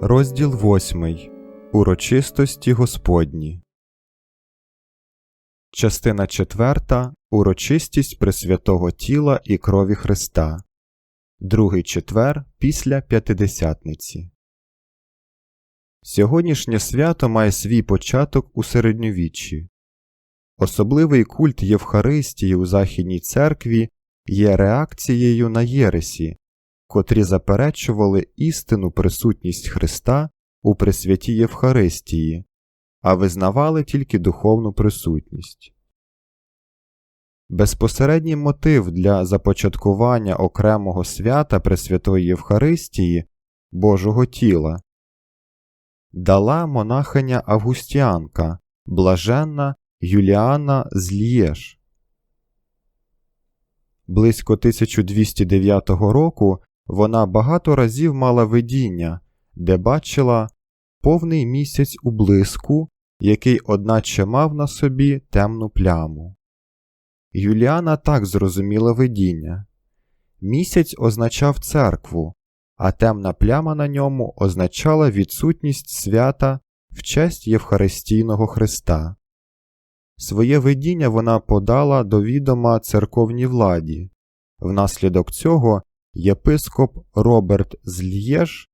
Розділ 8. Урочистості Господні. Частина 4. Урочистість Пресвятого Тіла і крові Христа. Другий четвер після П'ятидесятниці. Сьогоднішнє свято має свій початок у середньовіччі. Особливий культ Євхаристії у Західній церкві є реакцією на Єресі, котрі заперечували істинну присутність Христа у Пресвятій Євхаристії, а визнавали тільки духовну присутність. Безпосередній мотив для започаткування окремого свята Пресвятої Євхаристії Божого тіла дала монахиня Августіанка, блаженна Юліана з. Близько 1209 року вона багато разів мала видіння, де бачила повний місяць у блиску, який одначе мав на собі темну пляму. Юліана так зрозуміла видіння місяць означав церкву, а темна пляма на ньому означала відсутність свята в честь Євхаристійного Христа. Своє видіння вона подала до відома церковній владі. Внаслідок цього єпископ Роберт з Л'єж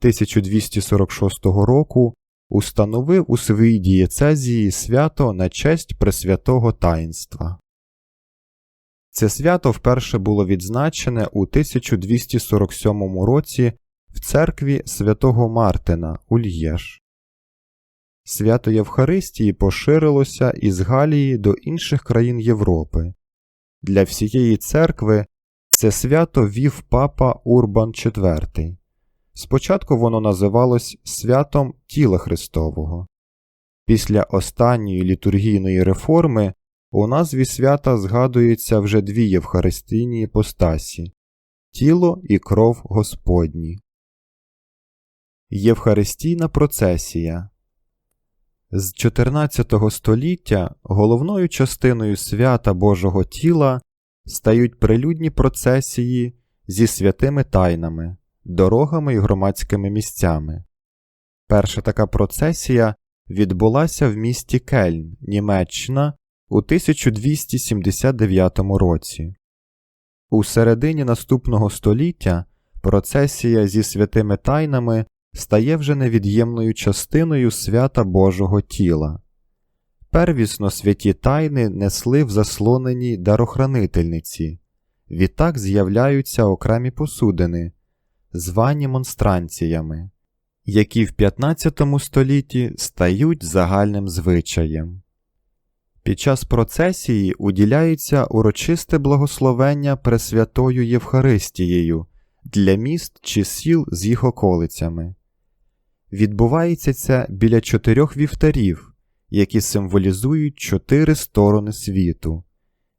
1246 року установив у своїй дієцезії свято на честь Пресвятого Таїнства. Це свято вперше було відзначене у 1247 році в церкві святого Мартина у Л'єж. Свято Євхаристії поширилося із Галії до інших країн Європи. Для всієї церкви це свято вів папа Урбан IV. Спочатку воно називалось Святом Тіла Христового. Після останньої літургійної реформи у назві свята згадується вже дві євхаристійні іпостасі тіло і кров Господні. Євхаристійна процесія з 14 століття головною частиною свята Божого тіла стають прилюдні процесії зі святими тайнами, дорогами і громадськими місцями. Перша така процесія відбулася в місті Кельн, Німеччина у 1279 році. У середині наступного століття процесія зі святими тайнами стає вже невід'ємною частиною свята Божого тіла. Первісно святі тайни несли в заслоненій дарохранительниці, відтак з'являються окремі посудини, звані монстранціями, які в 15 столітті стають загальним звичаєм. Під час процесії уділяється урочисте благословення Пресвятою Євхаристією для міст чи сіл з їх околицями. Відбувається це біля чотирьох вівтарів, які символізують чотири сторони світу.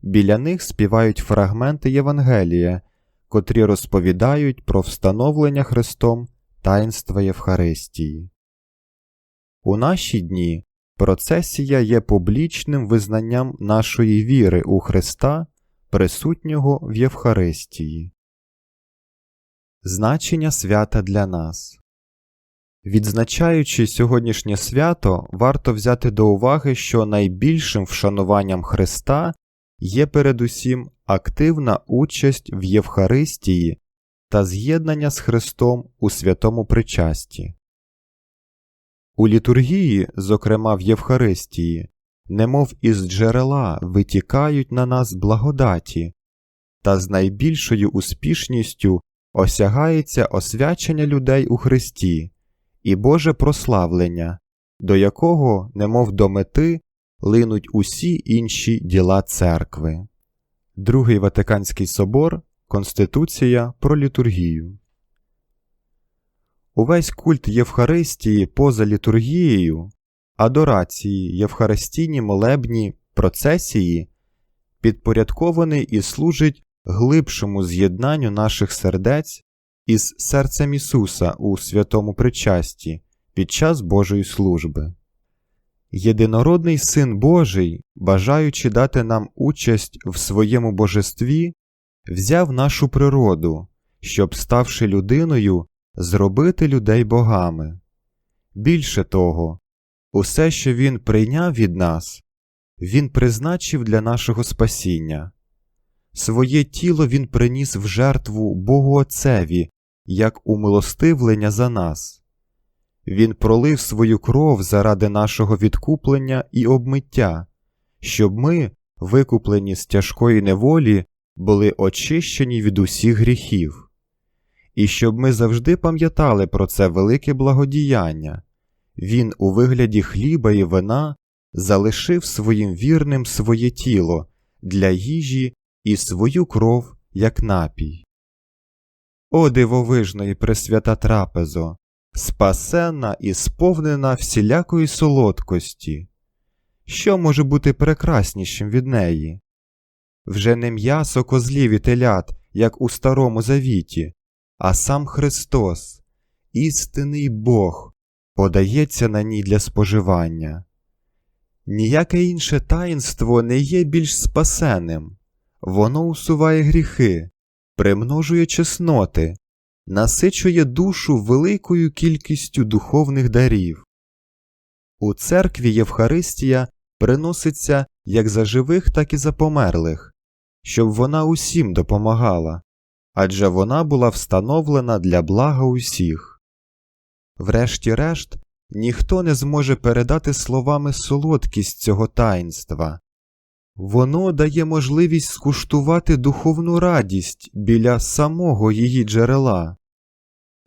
Біля них співають фрагменти Євангелія, котрі розповідають про встановлення Христом таїнства Євхаристії. У наші дні процесія є публічним визнанням нашої віри у Христа, присутнього в Євхаристії. Значення свята для нас Відзначаючи сьогоднішнє свято, варто взяти до уваги, що найбільшим вшануванням Христа є передусім активна участь в Євхаристії та з'єднання з Христом у святому причасті. У літургії, зокрема в Євхаристії, немов із джерела витікають на нас благодаті, та з найбільшою успішністю осягається освячення людей у Христі і Боже прославлення, до якого, немов до мети, линуть усі інші діла церкви. Другий Ватиканський собор Конституція про літургію. Увесь культ Євхаристії поза літургією, адорації, євхаристійні молебні, процесії підпорядкований і служить глибшому з'єднанню наших сердець із серцем Ісуса у святому причасті під час Божої служби. Єдинородний Син Божий, бажаючи дати нам участь в своєму божестві, взяв нашу природу, щоб, ставши людиною, зробити людей богами. Більше того, усе, що Він прийняв від нас, Він призначив для нашого спасіння. Своє тіло Він приніс в жертву Богу Отцеві, як умилостивлення за нас. Він пролив свою кров заради нашого відкуплення і обмиття, щоб ми, викуплені з тяжкої неволі, були очищені від усіх гріхів, і щоб ми завжди пам'ятали про це велике благодіяння. Він у вигляді хліба і вина залишив своїм вірним своє тіло для їжі і свою кров як напій. О дивовижна і пресвята трапезо, спасенна і сповнена всілякої солодкості. Що може бути прекраснішим від неї? Вже не м'ясо козлів і телят, як у Старому Завіті, а сам Христос, істинний Бог, подається на ній для споживання. Ніяке інше таїнство не є більш спасеним, воно усуває гріхи, примножує чесноти, насичує душу великою кількістю духовних дарів. У церкві Євхаристія приноситься як за живих, так і за померлих, щоб вона усім допомагала, адже вона була встановлена для блага усіх. Врешті-решт, ніхто не зможе передати словами солодкість цього таїнства. Воно дає можливість скуштувати духовну радість біля самого її джерела.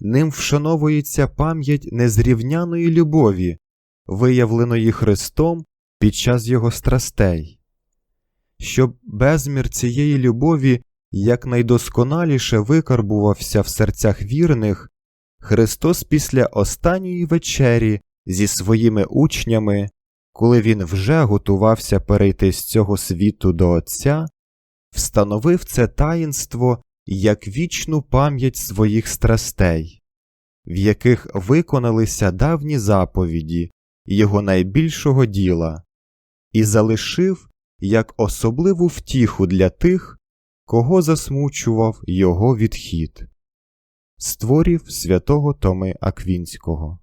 Ним вшановується пам'ять незрівняної любові, виявленої Христом під час Його страстей. Щоб безмір цієї любові якнайдосконаліше викарбувався в серцях вірних, Христос після останньої вечері зі своїми учнями, коли Він вже готувався перейти з цього світу до Отця, встановив це таїнство як вічну пам'ять своїх страстей, в яких виконалися давні заповіді Його найбільшого діла, і залишив як особливу втіху для тих, кого засмучував його відхід. Створів святого Томи Аквінського